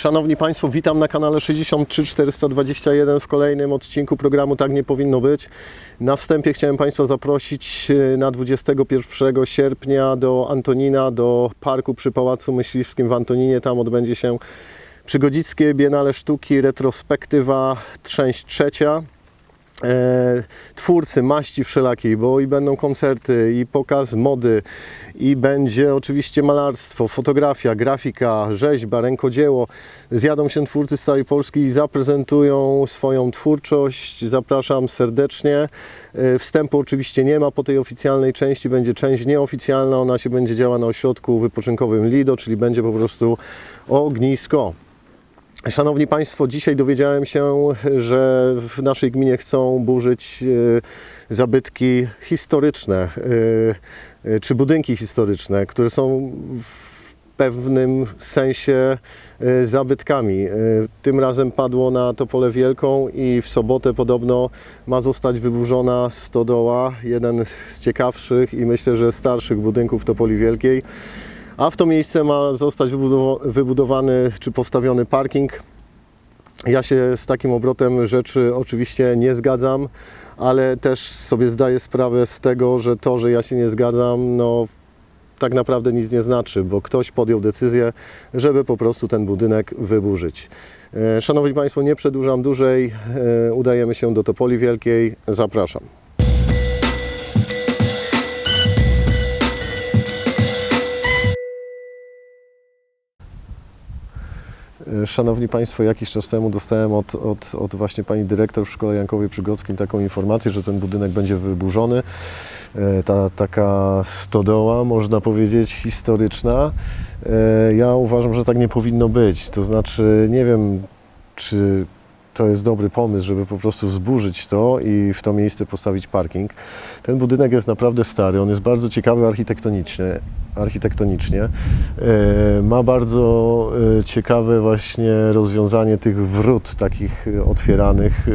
Szanowni Państwo, witam na kanale 63421 w kolejnym odcinku programu Tak nie powinno być. Na wstępie chciałem Państwa zaprosić e, na 21 sierpnia do Antonina, do parku przy Pałacu Myśliwskim w Antoninie. Tam odbędzie się Przygodzickie Biennale Sztuki, retrospektywa trzęść trzecia e, twórcy maści wszelakiej, bo i będą koncerty, i pokaz mody, i będzie oczywiście malarstwo, fotografia, grafika, rzeźba, rękodzieło. Zjadą się twórcy z całej Polski i zaprezentują swoją twórczość. Zapraszam serdecznie. E, Wstępu oczywiście nie ma po tej oficjalnej części, będzie część nieoficjalna, ona się będzie działa na ośrodku wypoczynkowym Lido, czyli będzie po prostu ognisko. Szanowni Państwo, dzisiaj dowiedziałem się, że w naszej gminie chcą burzyć e, zabytki historyczne, e, e, czy budynki historyczne, które są w pewnym sensie zabytkami. Tym razem padło na Topolę Wielką i w sobotę podobno ma zostać wyburzona stodoła, jeden z ciekawszych i myślę, że starszych budynków Topoli Wielkiej. A w to miejsce ma zostać wybudowa- wybudowany czy postawiony parking. Ja się z takim obrotem rzeczy oczywiście nie zgadzam, ale też sobie zdaję sprawę z tego, że to, że ja się nie zgadzam, no tak naprawdę nic nie znaczy, bo ktoś podjął decyzję, żeby po prostu ten budynek wyburzyć. E, Szanowni Państwo, nie przedłużam dłużej, e, udajemy się do Topoli Wielkiej, zapraszam. Szanowni Państwo, jakiś czas temu dostałem od, od, od właśnie Pani Dyrektor w Szkole Jankowej Przygodzkim taką informację, że ten budynek będzie wyburzony. E, Ta taka stodoła, można powiedzieć, historyczna. E, Ja uważam, że tak nie powinno być. To znaczy, nie wiem, czy to jest dobry pomysł, żeby po prostu zburzyć to i w to miejsce postawić parking. Ten budynek jest naprawdę stary, on jest bardzo ciekawy architektonicznie. architektonicznie. E, Ma bardzo e, ciekawe właśnie rozwiązanie tych wrót takich e, otwieranych,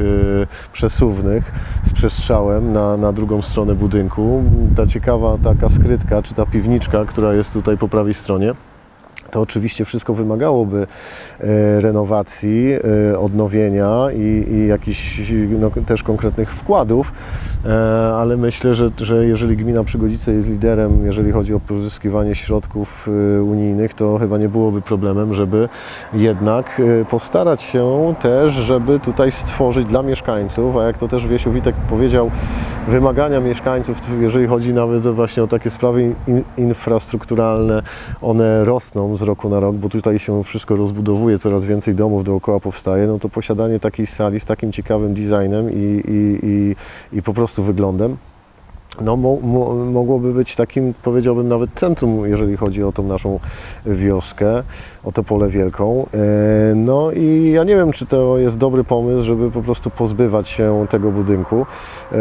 przesuwnych z przestrzałem na, na drugą stronę budynku. Ta ciekawa taka skrytka, czy ta piwniczka, która jest tutaj po prawej stronie. To oczywiście wszystko wymagałoby e, renowacji, e, odnowienia i, i jakichś no, też konkretnych wkładów, ale myślę, że, że jeżeli gmina Przygodzice jest liderem, jeżeli chodzi o pozyskiwanie środków e, unijnych, to chyba nie byłoby problemem, żeby jednak e, postarać się też, żeby tutaj stworzyć dla mieszkańców, a jak to też Wiesiu Witek powiedział, wymagania mieszkańców, jeżeli chodzi nawet właśnie o takie sprawy in, infrastrukturalne, one rosną z roku na rok, bo tutaj się wszystko rozbudowuje, coraz więcej domów dookoła powstaje, no to posiadanie takiej sali z takim ciekawym designem i, i, i, i po prostu wyglądem, no, mo, mo, mogłoby być takim, powiedziałbym, nawet centrum, jeżeli chodzi o tą naszą wioskę, o to pole wielką. E, No i ja nie wiem, czy to jest dobry pomysł, żeby po prostu pozbywać się tego budynku, e,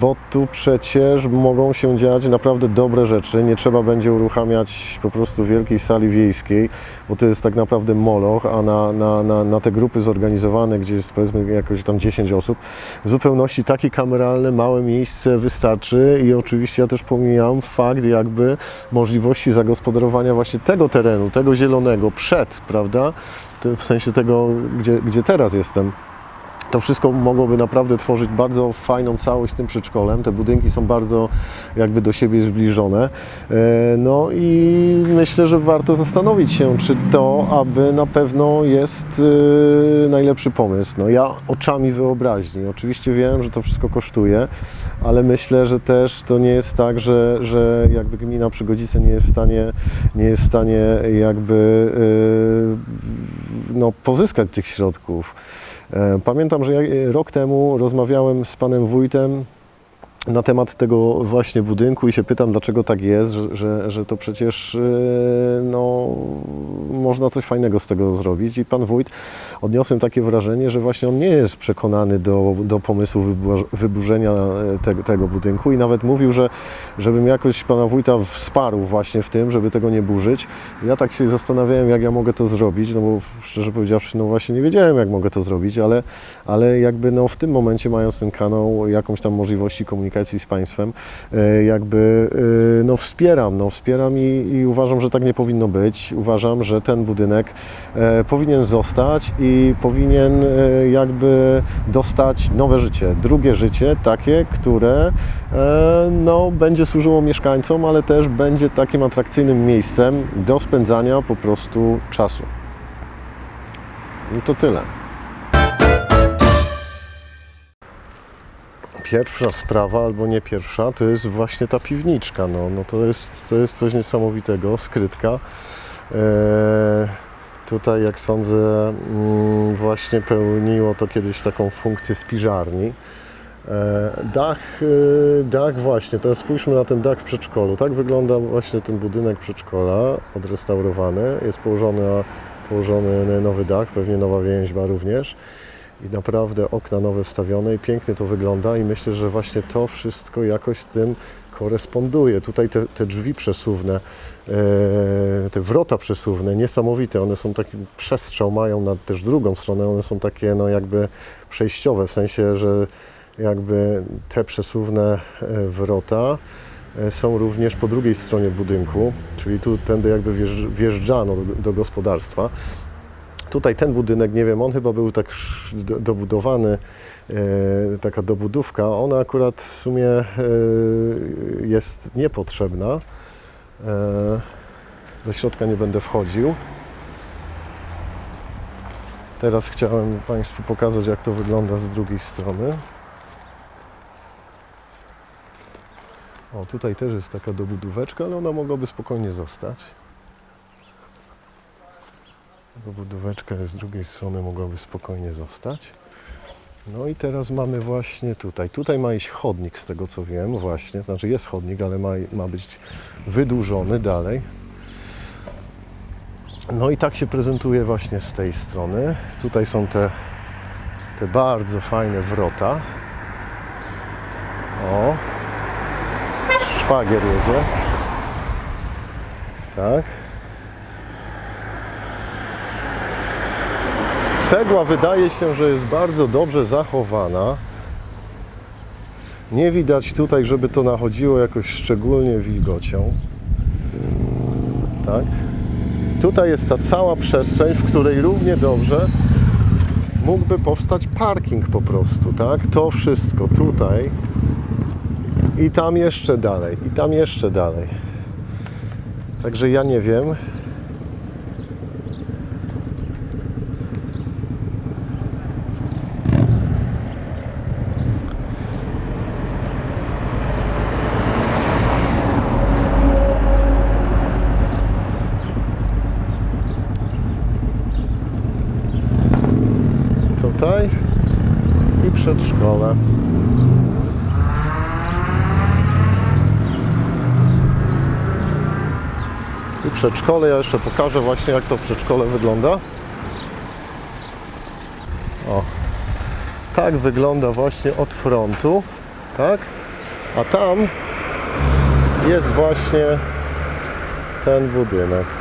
bo tu przecież mogą się dziać naprawdę dobre rzeczy. Nie trzeba będzie uruchamiać po prostu wielkiej sali wiejskiej, bo to jest tak naprawdę moloch, a na, na, na, na te grupy zorganizowane, gdzie jest powiedzmy jakoś tam 10 osób, w zupełności takie kameralne, małe miejsce wystarczy i oczywiście ja też pomijam fakt jakby możliwości zagospodarowania właśnie tego terenu, tego zielonego przed, prawda, w sensie tego, gdzie, gdzie teraz jestem. To wszystko mogłoby naprawdę tworzyć bardzo fajną całość z tym przedszkolem. Te budynki są bardzo jakby do siebie zbliżone. E, No i myślę, że warto zastanowić się, czy to aby na pewno jest e, najlepszy pomysł. No ja oczami wyobraźni. Oczywiście wiem, że to wszystko kosztuje, ale myślę, że też to nie jest tak, że, że jakby gmina Przygodzice nie jest w stanie, nie jest w stanie jakby e, no, pozyskać tych środków. E, Pamiętam, że ja rok temu rozmawiałem z panem wójtem na temat tego właśnie budynku i się pytam, dlaczego tak jest, że, że, że to przecież e, no, można coś fajnego z tego zrobić. I pan wójt odniosłem takie wrażenie, że właśnie on nie jest przekonany do, do pomysłu wybu- wyburzenia e, tego, tego budynku i nawet mówił, że żebym jakoś pana wójta wsparł właśnie w tym, żeby tego nie burzyć. Ja tak się zastanawiałem, jak ja mogę to zrobić, no bo szczerze powiedziawszy, no właśnie nie wiedziałem, jak mogę to zrobić, ale, ale jakby no w tym momencie mając ten kanał, jakąś tam możliwości komunikacji, komunikacji z państwem, e, jakby e, no, wspieram, no, wspieram i, i uważam, że tak nie powinno być. Uważam, że ten budynek e, powinien zostać i powinien jakby dostać nowe życie, drugie życie, takie, które no, będzie służyło mieszkańcom, ale też będzie takim atrakcyjnym miejscem do spędzania po prostu czasu. No to tyle. Pierwsza sprawa, albo nie pierwsza, to jest właśnie ta piwniczka. No, no to, jest, to jest coś niesamowitego, skrytka. E, tutaj, jak sądzę, mm, właśnie pełniło to kiedyś taką funkcję spiżarni. E, Dach, e, dach właśnie, teraz spójrzmy na ten dach w przedszkolu. Tak wygląda właśnie ten budynek przedszkola, odrestaurowany. Jest położony, położony nowy dach, pewnie nowa więźba również. I naprawdę okna nowe wstawione i pięknie to wygląda i myślę, że właśnie to wszystko jakoś z tym koresponduje. Tutaj te, te drzwi przesuwne, e, te wrota przesuwne, niesamowite. One są taki przestrzał, mają na też drugą stronę, one są takie no jakby przejściowe, w sensie, że jakby te przesuwne e, wrota e, są również po drugiej stronie budynku, czyli tu tędy jakby wjeżdż- wjeżdżano do gospodarstwa. Tutaj ten budynek, nie wiem, on chyba był tak dobudowany, e, taka dobudówka. Ona akurat w sumie e, jest niepotrzebna. E, do środka nie będę wchodził. Teraz chciałem Państwu pokazać, jak to wygląda z drugiej strony. O, tutaj też jest taka dobudóweczka, ale ona mogłaby spokojnie zostać. Dobudóweczka z drugiej strony mogłaby spokojnie zostać. No i teraz mamy właśnie tutaj. Tutaj ma iść chodnik z tego co wiem, właśnie. Znaczy jest chodnik, ale ma, ma być wydłużony dalej. No i tak się prezentuje właśnie z tej strony. Tutaj są te, te bardzo fajne wrota. O, szwagier jedzie. Tak. Cegła wydaje się, że jest bardzo dobrze zachowana. Nie widać tutaj, żeby to nachodziło jakoś szczególnie wilgocią. Tak. Tutaj jest ta cała przestrzeń, w której równie dobrze mógłby powstać parking po prostu, tak? To wszystko tutaj i tam jeszcze dalej, i tam jeszcze dalej. Także ja nie wiem. Tutaj i przedszkole. I przedszkole, ja jeszcze pokażę właśnie jak to przedszkole wygląda. O, tak wygląda właśnie od frontu, tak? A tam jest właśnie ten budynek.